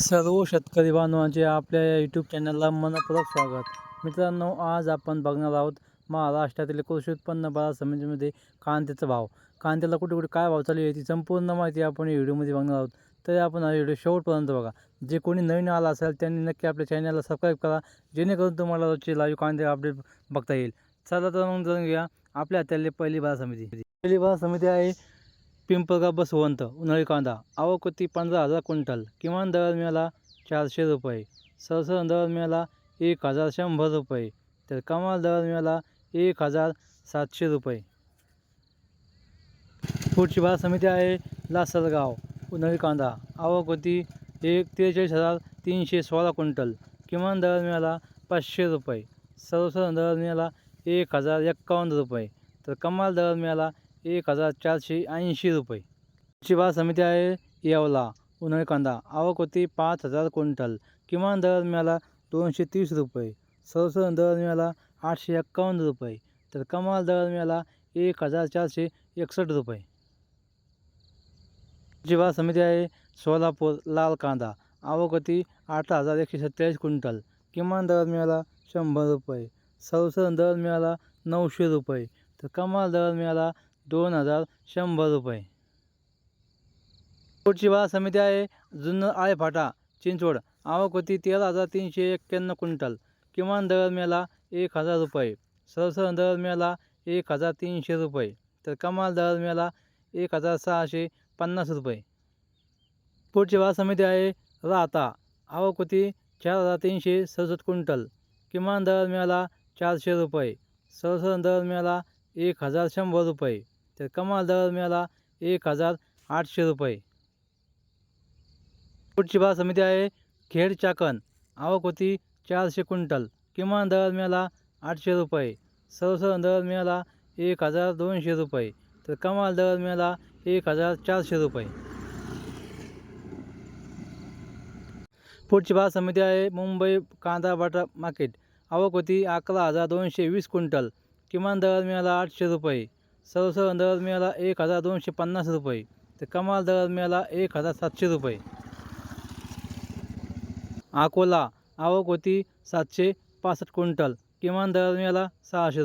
सर्व शेतकरी बांधवांचे आपल्या या यूट्यूब चॅनलला मनपूर्वक स्वागत. मित्रांनो आज आपण बघणार आहोत महाराष्ट्रातील कृषी उत्पन्न बाजार समितीमध्ये कांद्याचा भाव. कांद्याला कुठे कुठे काय भाव चालू आहे ती संपूर्ण माहिती आपण या व्हिडिओमध्ये बघणार आहोत. तर आपण हा व्हिडिओ शेवटपर्यंत बघा. जे कोणी नवीन आला असेल त्यांनी नक्की आपल्या चॅनलला सबस्क्राईब करा. जेणेकरून तुम्हाला रोजचे लाईव्ह कांदे अपडेट बघता येईल. चला तर मग जाऊन घ्या आपल्या हातातली पहिली बाजार समिती. पहिली बाजार समिती आहे पिंपळगाव बसवंत उन्हाळी कांदा आवक होती पंधरा हजार क्विंटल किमान दर मिळाला चारशे रुपये सरसर दर मिळाला एक हजार शंभर रुपये तर कमाल दर मिळाला एक हजार सातशे रुपये. पुढची बाजार समिती आहे लासलगाव उन्हाळी कांदा आवक होती एक त्रेचाळीस हजार तीनशे सोळा क्विंटल किमान दर मिळाला पाचशे रुपये सर्वसाधारण दर मिळाला एक हजार एक्कावन्न रुपये तर कमाल दर मिळाला एक हजार चारशे ऐंशी रुपये. पुढची बाजार समिती आहे येवला उन्हाळी कांदा आवक होती पाच हजार क्विंटल. किमान दर मिळाला दोनशे तीस रुपये. सर्वसाधारण दर मिळाला आठशे एक्कावन्न रुपये. तर कमाल दर मिळाला एक हजार चारशे एकसष्ट रुपये. पुढची बाजार समिती आहे सोलापूर लाल कांदा आवक होती आठ हजार एकशे सत्तेचाळीस क्विंटल. किमान दर मिळाला शंभर रुपये. सर्वसाधारण दर मिळाला नऊशे रुपये. तर कमाल दर मिळाला दोन हजार शंभर रुपये. पुढची बाजार समिती आहे जुन्नर आळेफाटा चिंचवड. आवक होती तेरा हजार तीनशे एक्क्याण्णव क्विंटल. किमान दर मेला एक हजार रुपये. सरसरण दर मिळाला एक हजार तीनशे रुपये. तर कमाल दर मेला एक हजार सहाशे पन्नास रुपये. पुढची बाजार समिती आहे राहता. आवक होती चार हजार तीनशे सदुसष्ट क्विंटल. किमान दर मेला चारशे रुपये. सरसरण दर मिळाला एक हजार शंभर रुपये. तर कमाल दर मिळाला एक हजार आठशे रुपये. पुढची बाजार समिती आहे खेड चाकण. आवक होती चारशे क्विंटल. किमान दर मिळाला आठशे रुपये. सर्वसाधारण दर मिळाला एक हजार दोनशे रुपये. तर कमाल दर मिळाला एक हजार चारशे रुपये. पुढची बाजार समिती आहे मुंबई कांदा बटा मार्केट. आवक होती अकरा हजार दोनशे वीस क्विंटल. किमान दर मिळाला आठशे रुपये. सर्वसाधारण दर मिळाला एक हजार दोनशे पन्नास रुपये. तर कमाल दर मिळाला एक हजार सातशे रुपये. अकोला आवक होती सातशे पासष्ट क्विंटल. किमान दर मिळाला सहाशे रुपये.